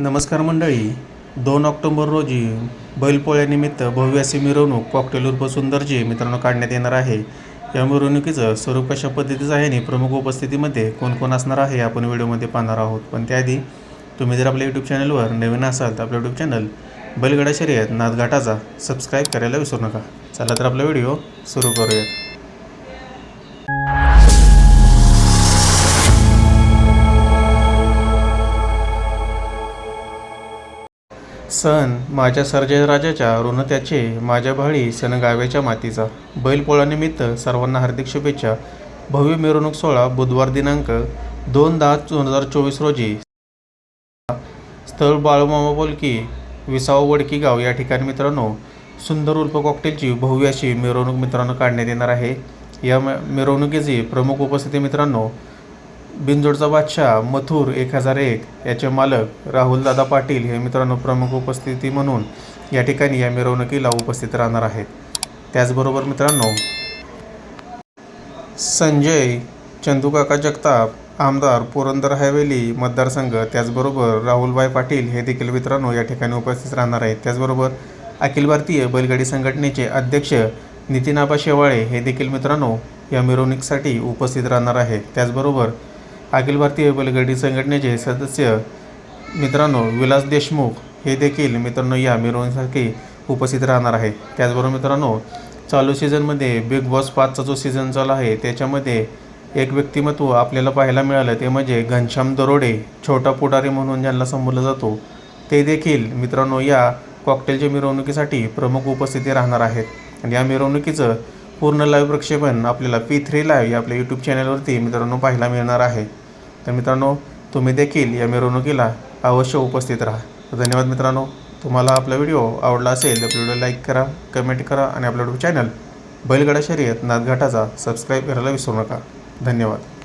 नमस्कार मंडळी. दोन ऑक्टोबर रोजी बैलपोळ्यानिमित्त भव्य अशी मिरवणूक कॉकटेल उर्फ सुंदरजी मित्रांनो काढण्यात येणार आहे. या मिरवणुकीचं स्वरूप कशा पद्धतीचं आहे आणि प्रमुख उपस्थितीमध्ये कोण कोण असणार आहे आपण व्हिडिओमध्ये पाहणार आहोत. पण त्याआधी तुम्ही जर आपल्या यूट्यूब चॅनलवर नवीन असाल तर आपलं यूट्यूब चॅनल बैलगडा शर्यत नादघाटाचा सबस्क्राईब करायला विसरू नका. चला तर आपला व्हिडिओ सुरू करूयात. सण माझ्या सर्जराजाच्या ऋणत्याचे माझ्या भाळी सण गाव्याच्या मातीचा बैलपोळानिमित्त सर्वांना हार्दिक शुभेच्छा. भव्य मिरवणूक सोहळा बुधवार दिनांक दोन दहा दोन हजार चोवीस रोजी. स्थळ बाळूमामा बोलकी विसाव वडकी गाव या ठिकाणी मित्रांनो सुंदर उर्फ कॉकटेलची भव्य अशी मिरवणूक मित्रांनो काढण्यात येणार आहे. या मिरवणुकीची प्रमुख उपस्थिती मित्रांनो बिनजोडचा बादशाह मथुर एक हजार एक याचे मालक राहुलदादा पाटील हे मित्रांनो प्रमुख उपस्थिती म्हणून या ठिकाणी या मिरवणुकीला उपस्थित राहणार आहेत. त्याचबरोबर मित्रांनो संजय चंदूकाका जगताप आमदार पुरंदर हवेली मतदारसंघ त्याचबरोबर राहुलभाई पाटील हे देखील मित्रांनो या ठिकाणी उपस्थित राहणार आहेत. त्याचबरोबर अखिल भारतीय बैलगाडी संघटनेचे अध्यक्ष नितीन आबा शेवाळे हे देखील मित्रांनो या मिरवणुकीसाठी उपस्थित राहणार आहे त्याचबरोबर अखिल भारतीय बैलगाडी संघटनेचे सदस्य मित्रांनो विलास देशमुख हे देखील मित्रांनो या मिरवणुकीसाठी उपस्थित राहणार आहे. त्याचबरोबर मित्रांनो चालू सीझनमध्ये बिग बॉस पाचचा जो सीझन चालू आहे त्याच्यामध्ये एक व्यक्तिमत्व आपल्याला पाहायला मिळालं. ते म्हणजे घनश्याम दरोडे छोटा पुढारी म्हणून ज्यांना संबोधला जातो ते देखील मित्रांनो या कॉकटेलच्या मिरवणुकीसाठी प्रमुख उपस्थिती राहणार आहेत. आणि या मिरवणुकीचं पूर्ण लाईव्ह प्रक्षेपण आपल्याला पी थ्री लाईव्ह या आपल्या यूट्यूब चॅनलवरती मित्रांनो पाहायला मिळणार आहे. तर मित्रांनो तुम्ही देखील या मिरवणुकीला अवश्य उपस्थित राहा. तर धन्यवाद मित्रांनो. तुम्हाला आपला व्हिडिओ आवडला असेल तर व्हिडिओ लाईक करा कमेंट करा आणि आपलं यूट्यूब चॅनल बैलगडा शर्यत नादघाटाचा सबस्क्राईब करायला विसरू नका. धन्यवाद.